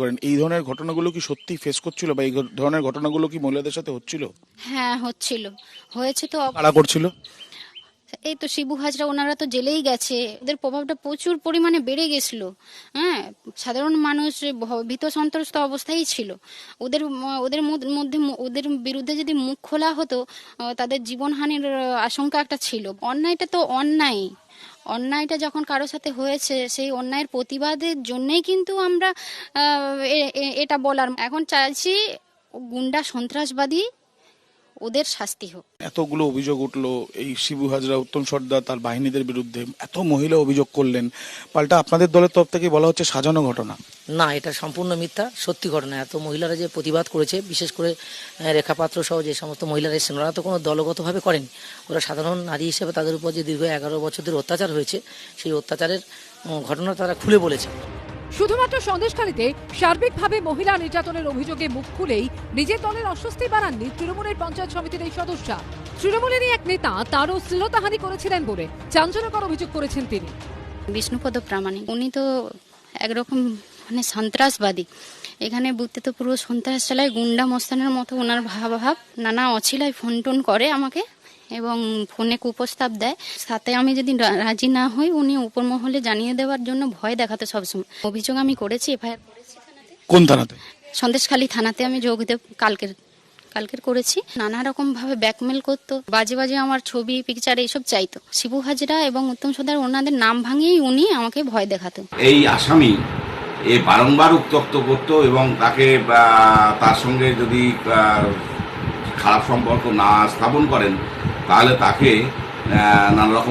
করেন। এই ধরনের ঘটনাগুলো কি সত্যি ফেস করছিল বা এই ধরনের ঘটনাগুলো কি মহিলাদের সাথে হচ্ছিল? হ্যাঁ হচ্ছিল। হয়েছে তো কারা করছিল? এই তো শিবু হাজরা ওনারা তো জেলেই গেছে। ওদের প্রভাবটা প্রচুর পরিমাণে বেড়ে গেছিল। হ্যাঁ সাধারণ মানুষ ভীত সন্ত্রস্ত অবস্থায় ছিল। ওদের ওদের মধ্যে ওদের বিরুদ্ধে যদি মুখ খোলা হতো তাদের জীবনহানির আশঙ্কা একটা ছিল। অন্যায়টা তো অন্যায় অন্যায়টা যখন কারোর সাথে হয়েছে, সেই অন্যায়ের প্রতিবাদের জন্যেই কিন্তু আমরা এটা বলার। এখন চাইছি গুন্ডা সন্ত্রাসবাদী ওদের শাস্তি হোক। এতগুলো অভিযোগ উঠল এই শিবু হাজরা উত্তম সর্দার তার বাহিনীদের বিরুদ্ধে। এত মহিলা অভিযোগ করলেন। পাল্টা আপনাদের দলের তরফ থেকে বলা হচ্ছে সাজানো ঘটনা। না এটা সম্পূর্ণ মিথ্যা সত্যি ঘটনা। এত মহিলারা যে প্রতিবাদ করেছে বিশেষ করে রেখা পাত্র সহ যে সমস্ত মহিলারা এসেছেন ওরা তো কোনো দলগতভাবে করেনি। ওরা সাধারণ নারী হিসেবে তাদের উপর যে দীর্ঘ এগারো বছর ধরে অত্যাচার হয়েছে সেই অত্যাচারের ঘটনা তারা খুলে বলেছে। শুধুমাত্র সন্দেশখালীতে সার্বিকভাবে মহিলা নির্যাতনের অভিযোগে মুখ খুলেই নিজের দলের অস্বস্তি বাড়াননি তৃণমূলের পঞ্চায়েত সমিতির এই সদস্যা। তৃণমূলেরই এক নেতা তারও শ্লীলতাহানি করেছিলেন বলে চাঞ্চল্যকর অভিযোগ করেছেন তিনি। বিষ্ণুপদ প্রামাণিক, উনি তো একরকম মানে সন্ত্রাসবাদী। এখানে বুথে তো পুরো সন্ত্রাস চালায়, গুন্ডা মস্তানের মতো ওনার ভাবাভাব, নানা অছিলায় ফোন টোন করে আমাকে। এবং ফোনে কুপ্রস্তাব দেয়। সাথে আমি যদি রাজি না হই উনি উপর মহলে জানিয়ে দেওয়ার জন্য ভয় দেখাতে সবসময়। অভিযোগ আমি করেছি এফআইআর কোন থানাতে? সন্দেশখালী থানাতে আমি যোগ দেব কালকের কালকের করেছি। নানা রকম ভাবে ব্যাকমেল করতো। বাজে বাজে আমার ছবি পিকচার এইসব চাইতো। শিবু হাজরা এবং উত্তম সর্দার ওনাদের নাম ভাঙিয়েই উনি আমাকে ভয় দেখাতো। এই আসামি এ বারংবার উত্তক্ত করত এবং তাকে তার সঙ্গে যদি খারাপ সম্পর্ক না স্থাপন করেন তাহলে তাকে নানা রকম